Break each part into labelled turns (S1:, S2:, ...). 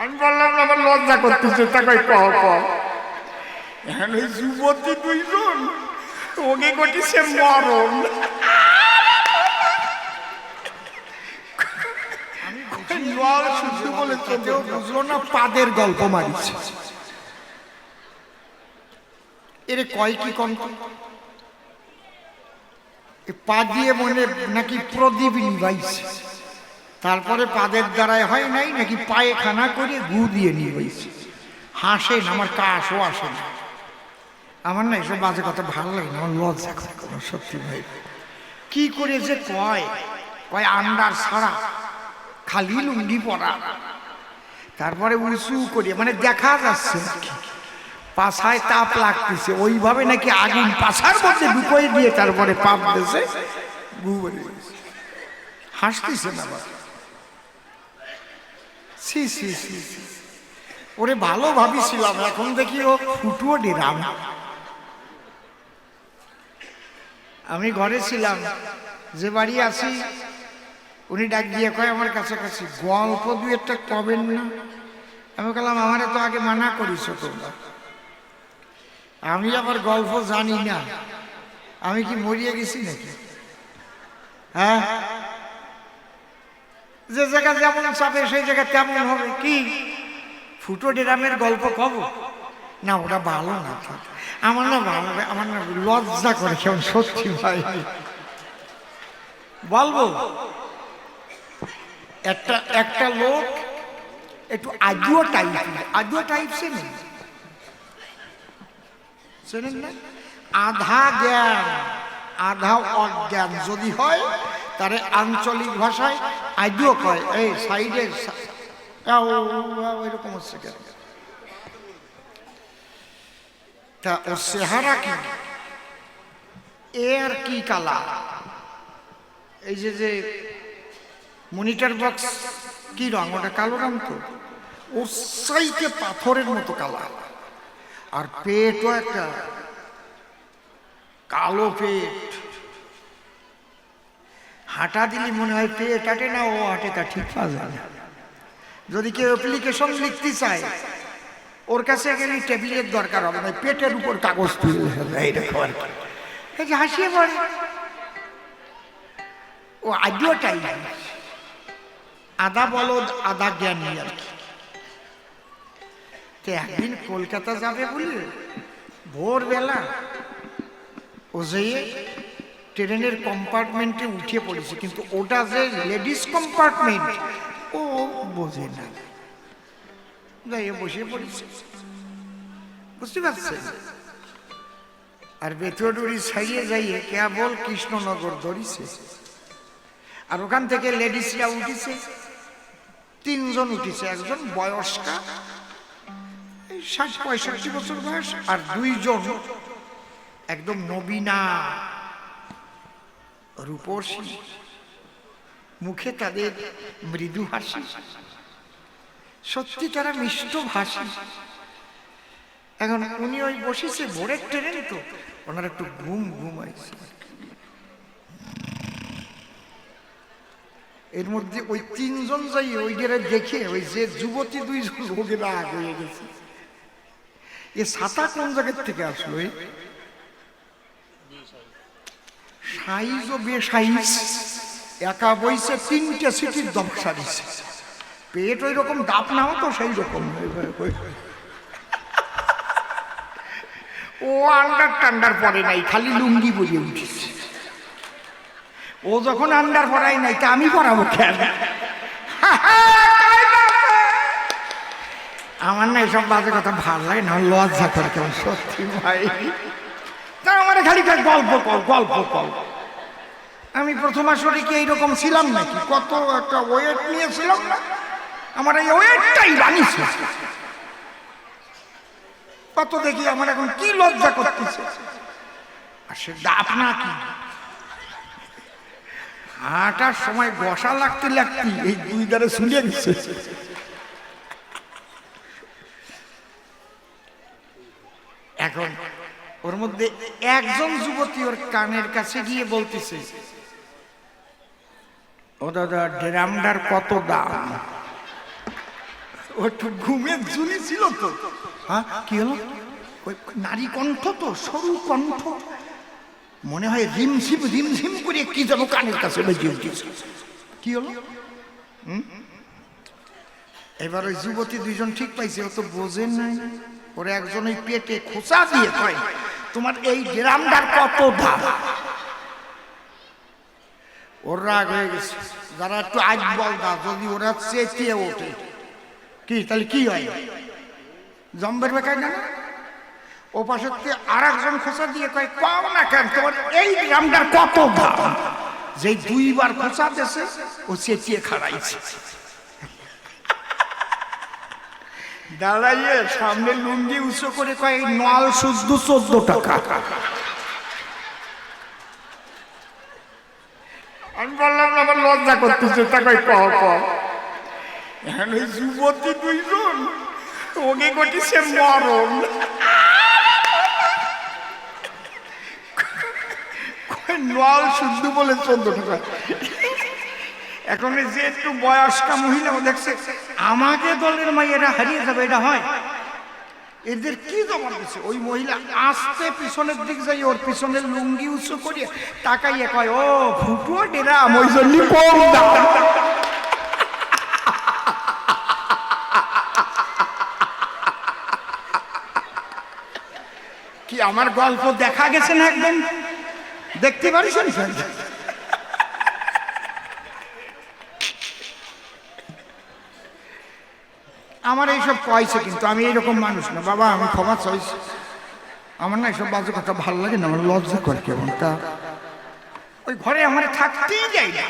S1: আমি বললাম না, আমার লজ্জা করতেছে তা কই কহ কহ এখন ওই যুবতী দুইজন ওকে ঘটিছে মরণ।
S2: বুঝলো না পাদের গল্প মারিছে। এরে কয় কি কম এ পা দিয়ে মনে নাকি প্রদীপ নিবাইছে। তারপরে পাদের দ্বারায় হয় নাই, নাকি পায়ে খানা করে গু দিয়ে নিয়ে নিবাইছে হাসেন আমার কাশও আসে না। আমার না এসব বাজে কথা ভালো লাগে না, আমার লজ্জা করে সত্যি ভাই। কি করে যে কয়? কয়, আন্ডার ছাড়া, খালি লুঙ্গি পরা। তারপরে উঁচু করে মানে দেখা যাচ্ছে। পাছায় তাপ লাগতেছে, ওইভাবে নাকি আগুন পাছার মধ্যে ঢুকোই দিয়ে তারপরে পাপ দিয়েছে হাসতেছে না আবার। সি সি সি। ওরে ভালো ভাবিছিলাম, এখন দেখি ও ফুটুও ডিরাম। আমি ঘরে ছিলাম, যে বাড়ি আছি, উনি ডাক দিয়ে কয়, আমার কাছাকাছি গল্প দু একটা কবেন না? আমি বললাম, আমারে তো আগে মানা করিস তোমরা। আমি আবার গল্প জানি না। আমি কি মরিয়ে গেছি নাকি? হ্যাঁ? যে জায়গা যেমন চাপে, সেই জায়গা তেমন হবে। কি? ফুটো ডেরামের গল্প কব? না, ওটা ভালো না আমার না ভালো আমার না লজ্জা করে কেমন, সত্যি ভাই। বলব, একটা একটা লোক একটু আজুয়া টাইপ আজুয়া টাইপ চেনেন? চেনেন না? আধা জ্ঞান, আধা অজ্ঞান যদি হয় তারে আঞ্চলিক ভাষায় আজুও কয় এই সাইডে এরকম হচ্ছে কেন? তা ও চেহারা কি? এর কি কালা এই যে যে মনিটর বক্স কি রং? ওটা কালো রং তো? ওর সাইতে পাথরের মতো কালা আর পেটও একটা কালো পেট। হাঁটা দিলে মনে হয় পেট হাঁটে না, ও হাঁটে তা ঠিক পাওয়া যায় যদি কেউ অ্যাপ্লিকেশন লিখতে চায়, ওর কাছে গেলে টেবিলের দরকার হবে না, পেটের উপর কাগজ তুলে হাসিয়ে পড়ে। ও আজও আদা বলদ, আদা জ্ঞানী আর কি। একদিন কলকাতা যাবে বলে ভোরবেলা ও যেয়ে ট্রেনের কম্পার্টমেন্টে উঠে পড়েছে, কিন্তু ওটা যে লেডিস কম্পার্টমেন্ট, ও বোঝে না। যাই বসে পড়েছে। বুঝতে পারছেন? আর বেতুয়াডুরি ছাড়িয়ে যাইয়ে কেবল কৃষ্ণনগর ধরিছে। আর ওখান থেকে লেডিসরা উঠেছে, তিনজন উঠেছে, একজন বয়স্কা ষাট পঁয়ষট্টি বছর বয়স, আর দুইজন একদম নবীনা। রূপসী। মুখে তাদের মৃদু হাসি। সত্যি তারা মিষ্ট ভাষী। এখন উনি ওই বসেছে ভোরের ট্রেন তো, ওনার একটু ঘুম ঘুম আছে এর মধ্যে ওই তিনজন যাই ওই গেলে দেখে ওই যে যুবতী দুইজন লোকের রাগ হয়ে গেছে। এ ছাতা কোন জায়গার থেকে আসলো? সাইজ ও বেসাইজ একা বইছে, তিনটে সিটির দমসা দিছে। পেট ওই রকম ডাব নাও তো সেই রকম ও আন্ডার টান্ডার পরে নাই, খালি লুঙ্গি বলে উঠেছে। ও যখন আন্ডার পরাই নাই, তা আমি পরাবো কেন? আমার না এসব বাজে কথা ভালো লাগে না, লজ্জা করে কেমন সত্যি ভাই। তা আমার খালি কয় গল্প কল গল্প কল আমি প্রথম আসরে কি এইরকম ছিলাম নাকি? কত একটা ওয়েট নিয়েছিলাম না? আমার এই ওয়েটটাই কত দেখি আমার এখন কি লজ্জা করতেছে। আর কি? হাঁটার সময় বসা লাগতে লাগতে এই দুই দ্বারে শুনে গেছে এখন ওর মধ্যে একজন যুবতী ওর কানের কাছে গিয়ে বলতেছে, ও দাদা, ড্রামটার কত দাম?
S1: ও একটু ঘুমের ঝুলি ছিল তো।
S2: হ্যাঁ কি হলো? ওই নারী কণ্ঠ তো, সরু কণ্ঠ। মনে হয় রিমঝিম রিমঝিম করে কি যেন কানের কাছে বেজে উঠেছে। কি হলো? এবার ওই যুবতী দুইজন ঠিক পাইছে, ও তো বোঝেন নাই। ওরা একজন ওই পেটে খোঁচা দিয়ে কয় তোমার এই গ্রামটার কত দাম ওর রাগ হয়ে গেছে। যারা একটু আজ বল দা, যদি ওরা চেঁচিয়ে ওঠে। কি, তাহলে কি হয়? জম্বের বেকায় না ও পাশে আর একজন খোঁচা দিয়ে কয় পাও না কেন, তোমার এই গ্রামটার কত দাম যে দুইবার খোঁচা দেছে ও চেঁচিয়ে খাড়াইছে।
S1: দাঁড়াইয়ে সামনে লুঙ্গি উঁচু
S2: করে কয় এই নল শুদ্ধ চোদ্দ টাকা।
S1: আমি বললাম আমার লজ্জা করতেছে। তা কই কহ কহ যুবতী দুইজন ওকে ঘটিছে মরণ। নল শুদ্ধ বলে চোদ্দ টাকা। এখন যে একটু বয়স্কা মহিলা ও দেখছে,
S2: আমাকে দলের মাইয়েরা হারিয়ে যাবে, এটা হয়। এদের কি জমা দিচ্ছে ওই মহিলা আসতে পিছনের দিক যাই, ওর পিছনের লুঙ্গি উঁচু করিয়ে তাকাইয়ে কয়, ও, ফুটুয়া ডেরা জন্য কি আমার গল্প দেখা গেছে না একদম? দেখতে পারিস আমার এইসব কয়েছে কিন্তু আমি এইরকম মানুষ না। বাবা, আমি ক্ষমা চাইছি আমার না এইসব বাজে কথা ভালো লাগে না, আমার লজ্জা করে কেমন তা ওই ঘরে আমার থাকতেই যাই না।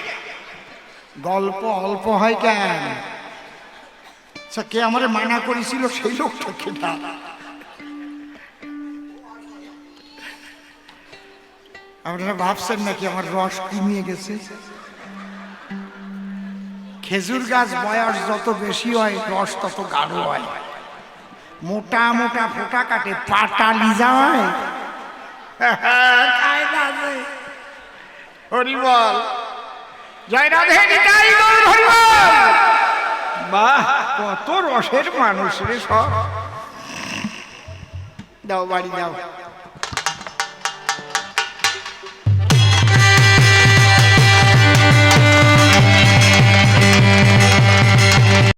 S2: গল্প অল্প হয় কেন? কে আমারে মানা করেছিল সেই লোকটা কে না আপনারা ভাবছেন নাকি আমার রস কমিয়ে গেছে? খেজুর গাছ বয়স যত বেশি হয় রস তত গাঢ় হয়। মোটা মোটা ফোটা কাটে পাটালি যায়
S1: হরিবল। জয় রাধে
S2: বাহ কত রসের মানুষ রে সব। দাও বাড়ি দাও।